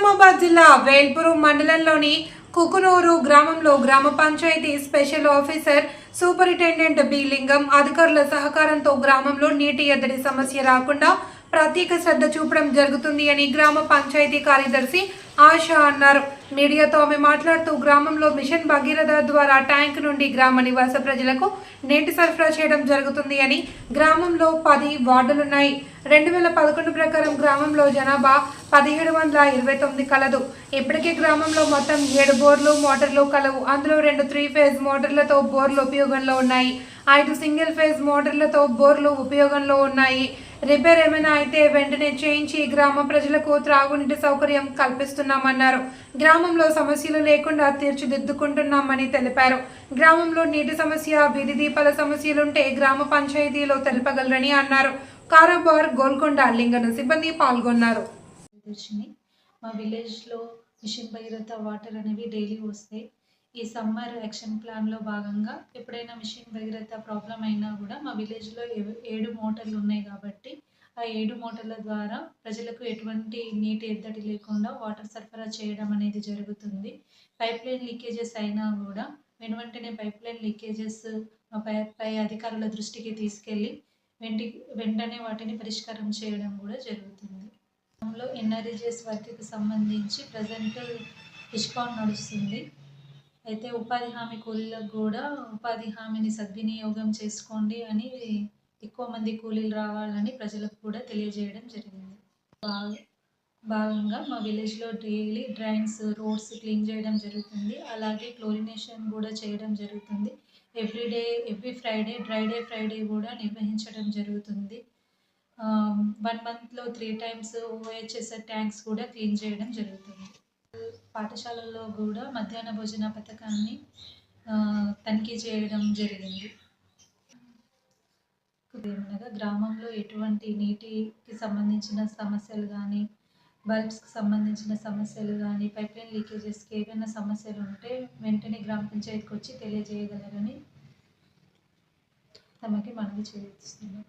నిజామాబాద్ జిల్లా వేల్పురు మండలంలోని కుకునూరు గ్రామంలో గ్రామ panchayat special officer superintendent B Lingam అధికారుల సహకారంతో గ్రామంలో నీటి ఎద్దడి సమస్య రాకుండా ప్రత్యేక శ్రద్ధ చూపడం జరుగుతుంది అని గ్రామ పంచాయతీ కార్యదర్శి ఆశ అన్నారు. మీడియాతో ఆమె మాట్లాడుతూ గ్రామంలో మిషన్ భగీరథ ద్వారా ట్యాంక్ నుండి గ్రామ నివాస ప్రజలకు నీటి సరఫరా చేయడం జరుగుతుంది అని గ్రామంలో పది వార్డులున్నాయి. రెండు వేల పదకొండు ప్రకారం గ్రామంలో జనాభా పదిహేడు వందల ఇరవై తొమ్మిది కలదు. ఇప్పటికే గ్రామంలో మొత్తం ఏడు బోర్లు మోటార్లు కలవు. అందులో రెండు త్రీ ఫేజ్ మోటార్లతో బోర్లు ఉపయోగంలో ఉన్నాయి. ఐదు సింగిల్ ఫేజ్ మోటార్లతో బోర్లు ఉపయోగంలో ఉన్నాయి. రిపేర్ ఏమైనా అయితే వెంటనే చేయించి గ్రామ ప్రజలకు త్రాగునీటి సౌకర్యం కల్పిస్తున్నామన్నారు. గ్రామంలో సమస్యలు లేకుండా తీర్చిదిద్దుకుంటున్నామని తెలిపారు. గ్రామంలో నీటి సమస్య వీధి దీపాల సమస్యలుంటే గ్రామ పంచాయతీలో తెలపగలరని అన్నారు. కారాబార్ గోల్కొండ లింగన సిబ్బంది పాల్గొన్నారు. మా విలేజ్లో మిషన్ భగీరథ వాటర్ అనేవి డైలీ వస్తాయి. ఈ సమ్మర్ యాక్షన్ ప్లాన్లో భాగంగా ఎప్పుడైనా మిషన్ భగీరథ ప్రాబ్లం అయినా కూడా మా విలేజ్లో ఏ- ఏడు మోటార్లు ఉన్నాయి కాబట్టి ఆ ఏడు మోటార్ల ద్వారా ప్రజలకు ఎటువంటి నీటి ఎద్దడి లేకుండా వాటర్ సరఫరా చేయడం అనేది జరుగుతుంది. పైప్ లైన్ లీకేజెస్ అయినా కూడా వెనువెంటనే పైప్ లైన్ లీకేజెస్ మా పై పై అధికారుల దృష్టికి తీసుకెళ్ళి వెంటి వెంటనే వాటిని పరిష్కారం చేయడం కూడా జరుగుతుంది. లో వర్క్కి సంబంధించి ప్రజెంట్ డిస్కౌంట్ నడుస్తుంది. అయితే ఉపాధి హామీ కూలీలకు కూడా ఉపాధి హామీని సద్వినియోగం చేసుకోండి అని ఎక్కువ మంది కూలీలు రావాలని ప్రజలకు కూడా తెలియజేయడం జరిగింది. భాగంగా మా విలేజ్లో డైలీ డ్రైన్స్ రోడ్స్ క్లీన్ చేయడం జరుగుతుంది. అలాగే క్లోరినేషన్ కూడా చేయడం జరుగుతుంది. Everyday every Friday dry day Friday కూడా నిర్వహించడం జరుగుతుంది. వన్ మంత్లో త్రీ టైమ్స్ ఓహెచ్ఎస్ ట్యాంక్స్ కూడా క్లీన్ చేయడం జరుగుతుంది. పాఠశాలల్లో కూడా మధ్యాహ్న భోజన పథకాన్ని తనిఖీ చేయడం జరిగింది. ఏమనగా గ్రామంలో ఎటువంటి నీటికి సంబంధించిన సమస్యలు కానీ బల్బ్స్కి సంబంధించిన సమస్యలు కానీ పైప్ లైన్ లీకేజెస్కి ఏవైనా సమస్యలు ఉంటే వెంటనే గ్రామ పంచాయతీకి వచ్చి తెలియజేయగలరని తమకి మనవి చేస్తున్నాం